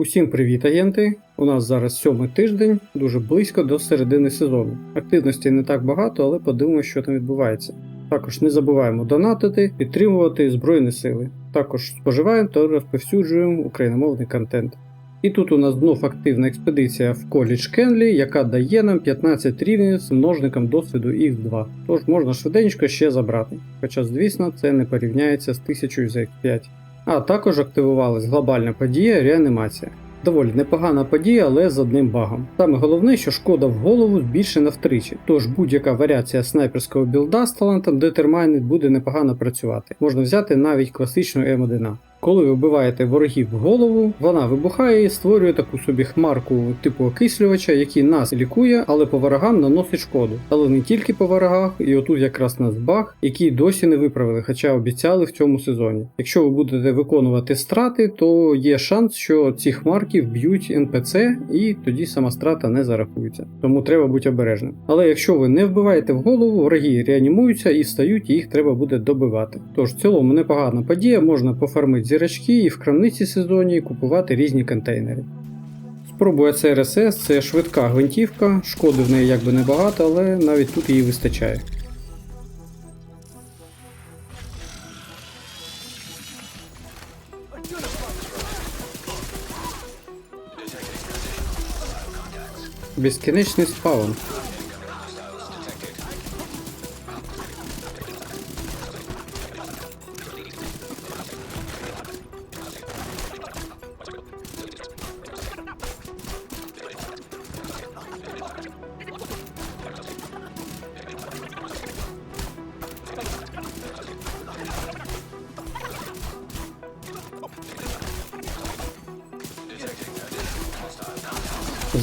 Усім привіт, агенти! У нас зараз сьомий тиждень, дуже близько до середини сезону. Активності не так багато, але подивимося, що там відбувається. Також не забуваємо донатити, підтримувати Збройні сили. Також споживаємо та розповсюджуємо україномовний контент. І тут у нас знов активна експедиція в коледж Кенлі, яка дає нам 15 рівнів з множником досвіду X2. Тож можна швиденько ще забрати. Хоча, звісно, це не порівняється з 1000 за X5. А також активувалась глобальна подія реанімація. Доволі непогана подія, але з одним багом. Саме головне, що шкода в голову збільшена втричі, тож будь-яка варіація снайперського білда з талантом Determined буде непогано працювати. Можна взяти навіть класичну М1. Коли ви вбиваєте ворогів в голову, вона вибухає і створює таку собі хмарку типу окислювача, який нас лікує, але по ворогам наносить шкоду. Але не тільки по ворогах, і отут якраз нас баг, який досі не виправили, хоча обіцяли в цьому сезоні. Якщо ви будете виконувати страти, то є шанс, що ці хмарки вб'ють НПЦ, і тоді сама страта не зарахується. Тому треба бути обережним. Але якщо ви не вбиваєте в голову, вороги реанімуються і встають, і їх треба буде добивати. Тож в цілому непогана подія, можна пофармити зірочки і в крамниці сезоні купувати різні контейнери. Спробує ЦРСС, це швидка гвинтівка, шкоди в неї якби небагато, але навіть тут її вистачає. Безкінечний спаун.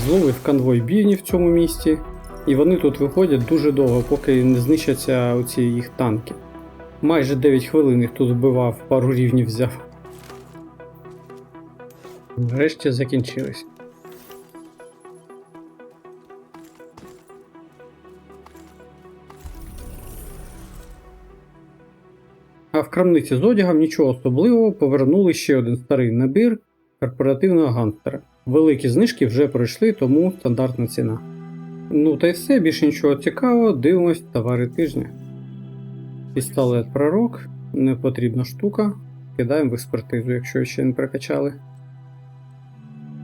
Зловив конвой бійні в цьому місті, і вони тут виходять дуже довго, поки не знищаться оці їх танки. Майже 9 хвилин їх тут вбивав, пару рівнів взяв. Нарешті закінчились. А в крамниці з одягом нічого особливого повернули ще один старий набір корпоративного ганстера. Великі знижки вже пройшли, тому стандартна ціна. Ну та й все, більше нічого цікавого, дивимось товари тижня. Пістолет пророк, непотрібна штука. Кидаємо в експертизу, якщо ще не прокачали.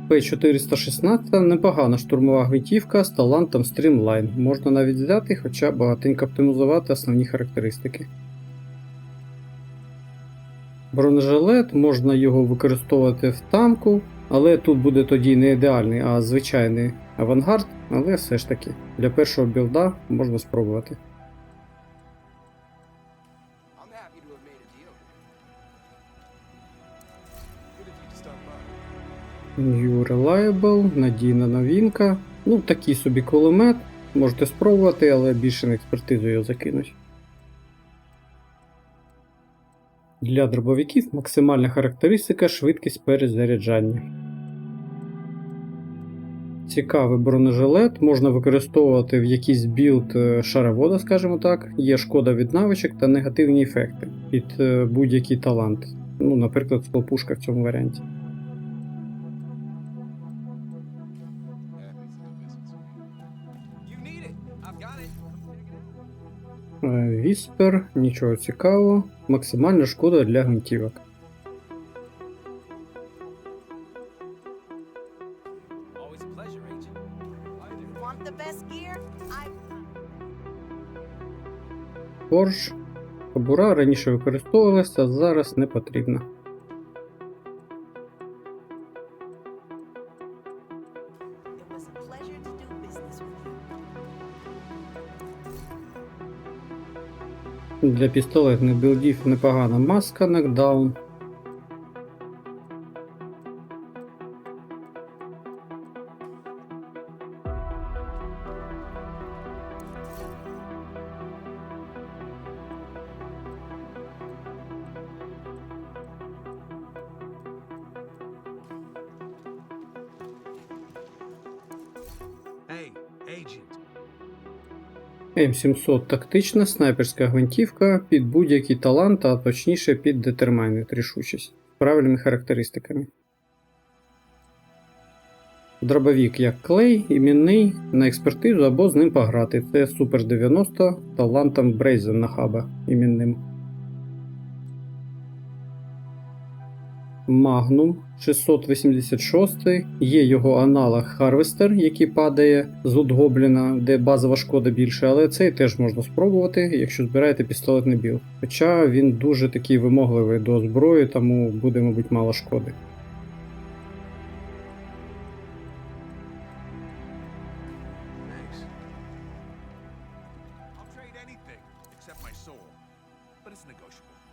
П416 непогана штурмова гвинтівка з талантом Streamline. Можна навіть взяти, хоча багатенько оптимізувати основні характеристики. Бронежилет можна його використовувати в танку, але тут буде тоді не ідеальний, а звичайний авангард, але все ж таки для першого білда можна спробувати. New Reliable, надійна новинка. Ну, такий собі кулемет. Можете спробувати, але більше на експертизу його закинуть. Для дробовиків максимальна характеристика швидкість перезаряджання. Цікавий бронежилет можна використовувати в якийсь білд е, шаровода, скажімо так. Є шкода від навичок та негативні ефекти під е, будь-який талант. Ну, наприклад, склопушка в цьому варіанті. Віспер, нічого цікавого. Максимальна шкода для гвинтівок. Порш. Кобура раніше використовувалася, а зараз не потрібна. Для пістолетних білдів непогана маска нокдаун. Agent. М700 тактична снайперська гвинтівка під будь-який талант, а точніше під детермайнет рішучість з правильними характеристиками. Дробовік як клей, імінний, на експертизу або з ним пограти. Це Супер 90 талантом Брейзен на хаба імінним. Magnum 686 є його аналог Harvester, який падає з Лутгобліна, де базова шкода більше, але цей теж можна спробувати, якщо збираєте пістолетний біл. Хоча він дуже такий вимогливий до зброї, тому буде, мабуть, мало шкоди. Negotiable.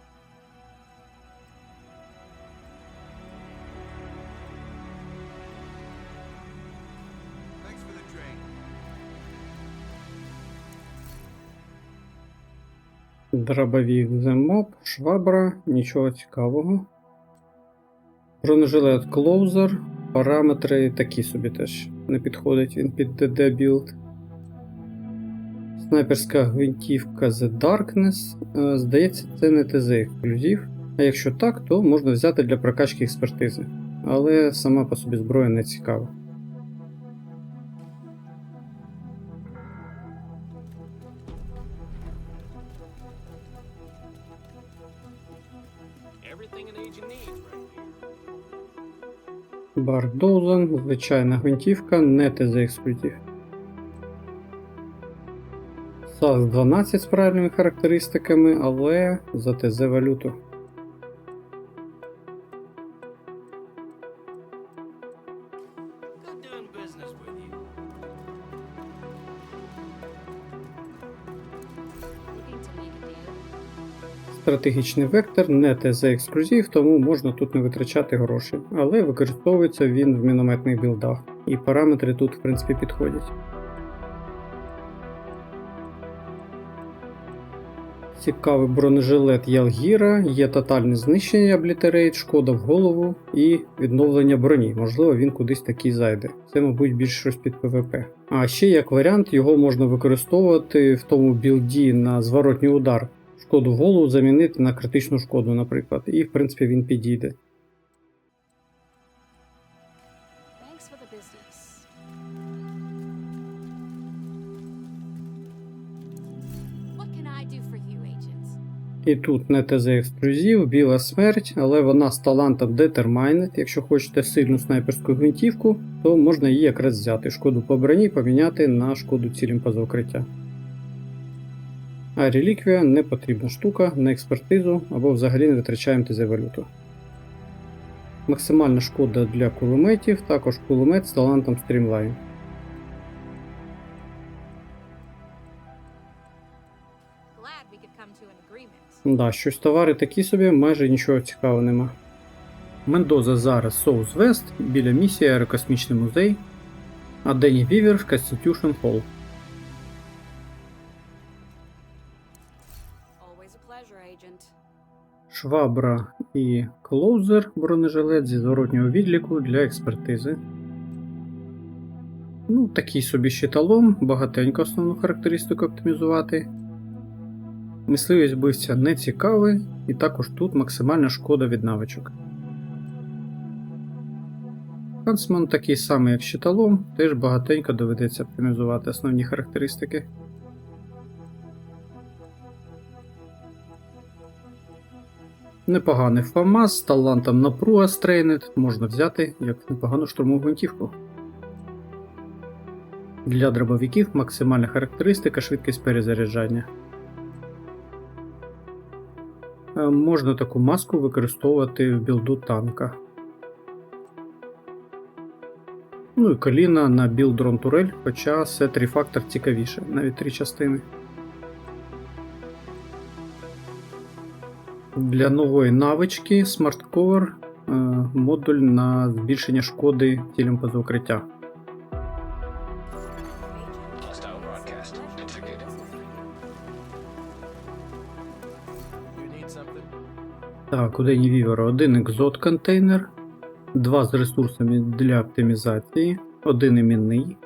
Дробовік Земоп, швабра, нічого цікавого. Бронежилет Closer, параметри такі собі теж не підходить він під DD білд. Снайперська гвинтівка The Darkness. Е, Здається, це не ТЗ ексклюзив. А якщо так, то можна взяти для прокачки експертизи. Але сама по собі зброя не цікава. Everything an agent needs right here. Бар Доузен, звичайна гвинтівка, не ТЗ ексклюзив. САС 12 з правильними характеристиками, але за ТЗ валюту. Business with you. Стратегічний вектор не ТЗ ексклюзив, тому можна тут не витрачати гроші, але використовується він в мінометних білдах, і параметри тут в принципі підходять. Цікавий бронежилет Ялгіра, є тотальне знищення Облітерейт, шкода в голову і відновлення броні. Можливо, він кудись такий зайде. Це, мабуть, більш щось під ПВП. А ще як варіант, його можна використовувати в тому білді на зворотній удар. Шкоду в голову замінити на критичну шкоду, наприклад, і в принципі він підійде. І тут не ТЗ ексклюзив, біла смерть, але вона з талантом Determined. Якщо хочете сильну снайперську гвинтівку, то можна її якраз взяти. Шкоду по броні поміняти на шкоду цілім поза укриття. А реліквія не потрібна штука на експертизу або взагалі не витрачаємо ТЗ валюту. Максимальна шкода для кулеметів, також кулемет з талантом Streamline. Да, щось товари такі собі, майже нічого цікавого нема. Мендоза зараз Соус Вест біля місії Аерокосмічний музей, а Дені Вівер в Constitution Hall. Швабра і клоузер бронежилет зі зворотнього відліку для експертизи. Ну, такий собі щиталом, багатенько основну характеристику оптимізувати. Мисливість вбивця не цікавий, і також тут максимальна шкода від навичок. Хансман такий самий, як щиталом, теж багатенько доведеться оптимізувати основні характеристики. Непоганий ФАМАС з талантом напруга стрейнет можна взяти як непогану штурмову гвинтівку. Для дробовиків максимальна характеристика швидкість перезаряджання. Е, Можна таку маску використовувати в білду танка. Ну і коліна на білд дрон турель, хоча це три фактор цікавіше, навіть три частини. Для нової навички Smart Cover е, модуль на збільшення шкоди цілям поза укриття. Hostile broadcast. Investigated. You need something? Так, у Дені Вівера один екзот контейнер, два з ресурсами для оптимізації, один іменний,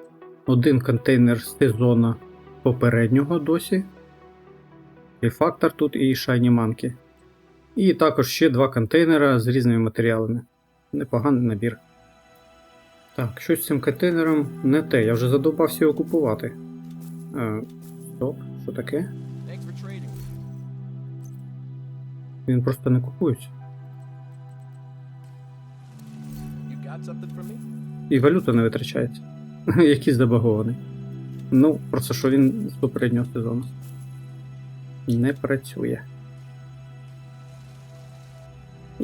один контейнер з сезона попереднього досі, і фактор тут і шайні манки. І також ще два контейнера з різними матеріалами. Непоганий набір. Так, щось з цим контейнером не те. Я вже задовбався його купувати. Е, стоп, що таке? Він просто не купується. І валюта не витрачається. Який забагований. Ну, просто що він з попереднього сезону. Не працює.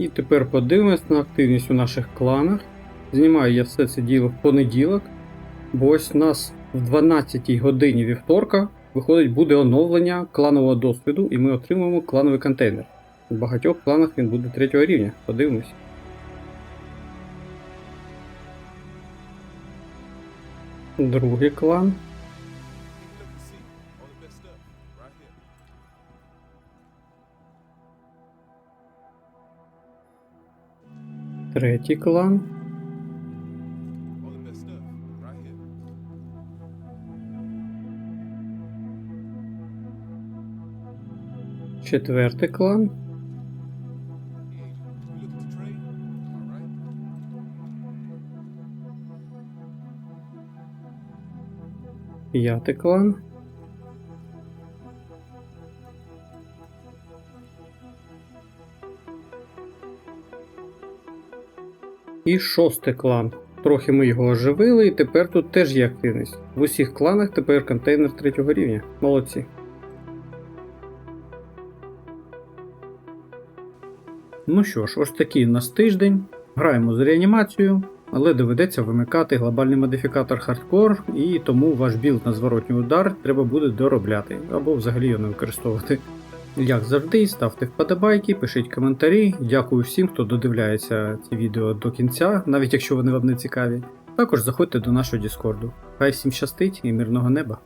І тепер подивимось на активність у наших кланах. Знімаю я все це діло в понеділок. Бо ось у нас в 12 годині вівторка виходить буде оновлення кланового досвіду, і ми отримуємо клановий контейнер. У багатьох кланах він буде третього рівня. Подивимось. Другий клан. Третій клан. Четвертий клан. The agent. І шостий клан. Трохи ми його оживили, і тепер тут теж є активність. В усіх кланах тепер контейнер третього рівня. Молодці. Ну що ж, ось такий у нас тиждень. Граємо з реанімацією, але доведеться вимикати глобальний модифікатор хардкор, і тому ваш білд на зворотній удар треба буде доробляти або взагалі його не використовувати. Як завжди, ставте вподобайки, пишіть коментарі. Дякую всім, хто додивляється ці відео до кінця, навіть якщо вони вам не цікаві. Також заходьте до нашого Діскорду. Хай всім щастить і мирного неба!